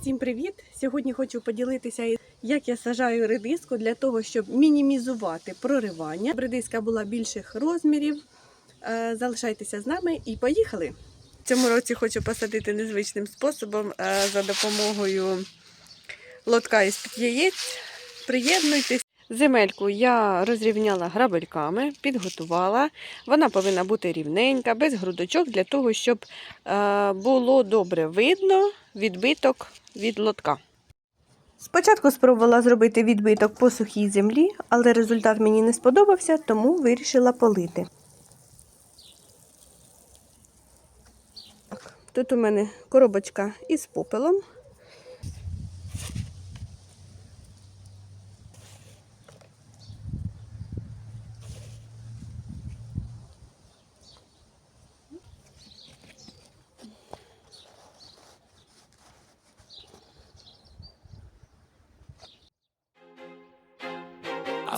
Всім привіт! Сьогодні хочу поділитися, як я сажаю редиску для того, щоб мінімізувати проривання. Редиска була більших розмірів. Е, Залишайтеся з нами і поїхали. В цьому році хочу посадити незвичним способом е, за допомогою лотка із під яєць. Приєднуйтесь. Земельку я розрівняла грабельками, підготувала. Вона повинна бути рівненька, без грудочок, для того, щоб е, було добре видно відбиток від лотка. Спочатку спробувала зробити відбиток по сухій землі, але результат мені не сподобався, тому вирішила полити. Тут у мене коробочка із попелом. I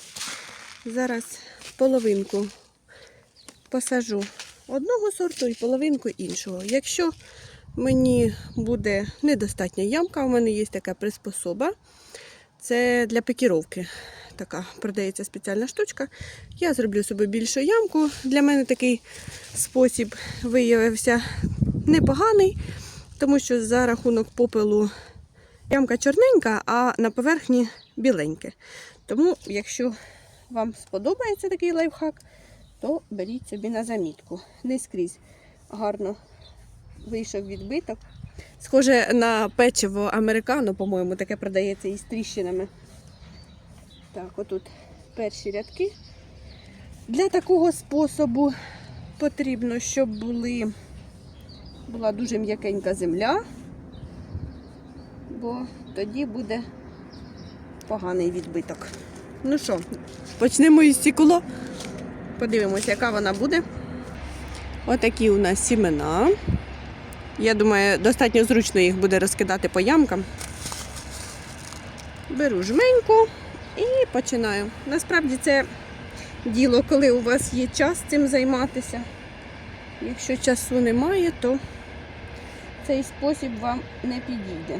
Зараз половинку посажу одного сорту і половинку іншого. Якщо мені буде недостатня ямка, у мене є така приспособа. Це для пікіровки. Така продається спеціальна штучка. Я зроблю собі більшу ямку. Для мене такий спосіб виявився непоганий, тому що за рахунок попелу Ямка чорненька, а на поверхні біленьке. Тому, якщо вам сподобається такий лайфхак, то беріть собі на замітку. Не скрізь гарно вийшов відбиток. Схоже на печиво американо, по-моєму, таке продається із тріщинами. Так, отут перші рядки. Для такого способу потрібно, щоб були, була дуже м'якенька земля бо тоді буде поганий відбиток. Ну що, почнемо із сікуло. Подивимося, яка вона буде. Отакі у нас сімена. Я думаю, достатньо зручно їх буде розкидати по ямкам. Беру жменьку і починаю. Насправді це діло, коли у вас є час цим займатися. Якщо часу немає, то цей спосіб вам не підійде.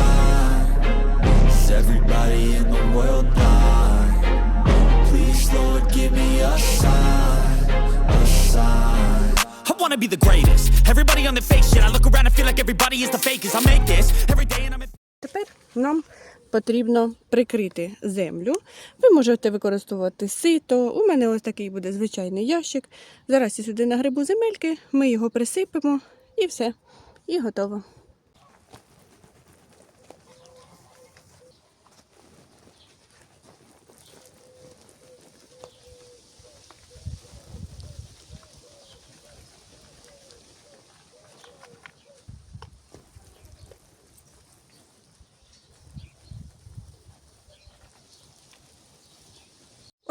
Wanna be the greatest. Everybody on the fake shit. I look around and feel like everybody is the fakest. I make this every day and I'm. Тепер нам потрібно прикрити землю. Ви можете використовувати сито. У мене ось такий буде звичайний ящик. Зараз я сюди нагребу земельки, ми його присипемо і все. І готово.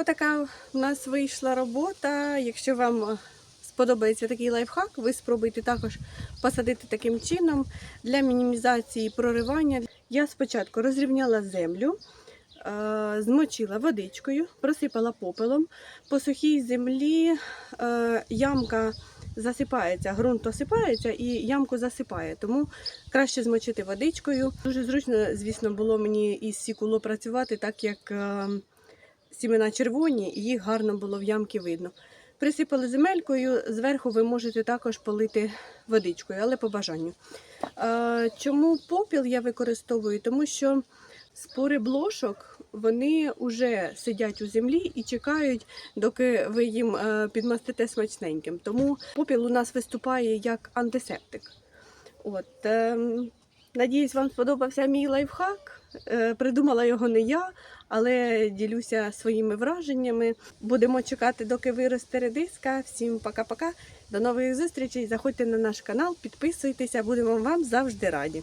Отака в нас вийшла робота. Якщо вам е, сподобається такий лайфхак, ви спробуйте також посадити таким чином для мінімізації проривання. Я спочатку розрівняла землю, е, змочила водичкою, просипала попелом. По сухій землі е, ямка засипається, ґрунт осипається і ямку засипає. Тому краще змочити водичкою. Дуже зручно, звісно, було мені із сікуло працювати, так як. Сімена червоні, і їх гарно було в ямки видно. Присипали земелькою, зверху ви можете також полити водичкою, але по бажанню. Чому попіл я використовую? Тому що спори блошок вони вже сидять у землі і чекають, доки ви їм е, підмастите смачненьким. Тому попіл у нас виступає як антисептик. От, ем, надіюсь, вам сподобався мій лайфхак. Е, придумала його не я, але ділюся своїми враженнями. Будемо чекати, доки виросте редиска. Всім пока-пока. До нових зустрічей. Заходьте на наш канал, підписуйтеся, будемо вам завжди раді.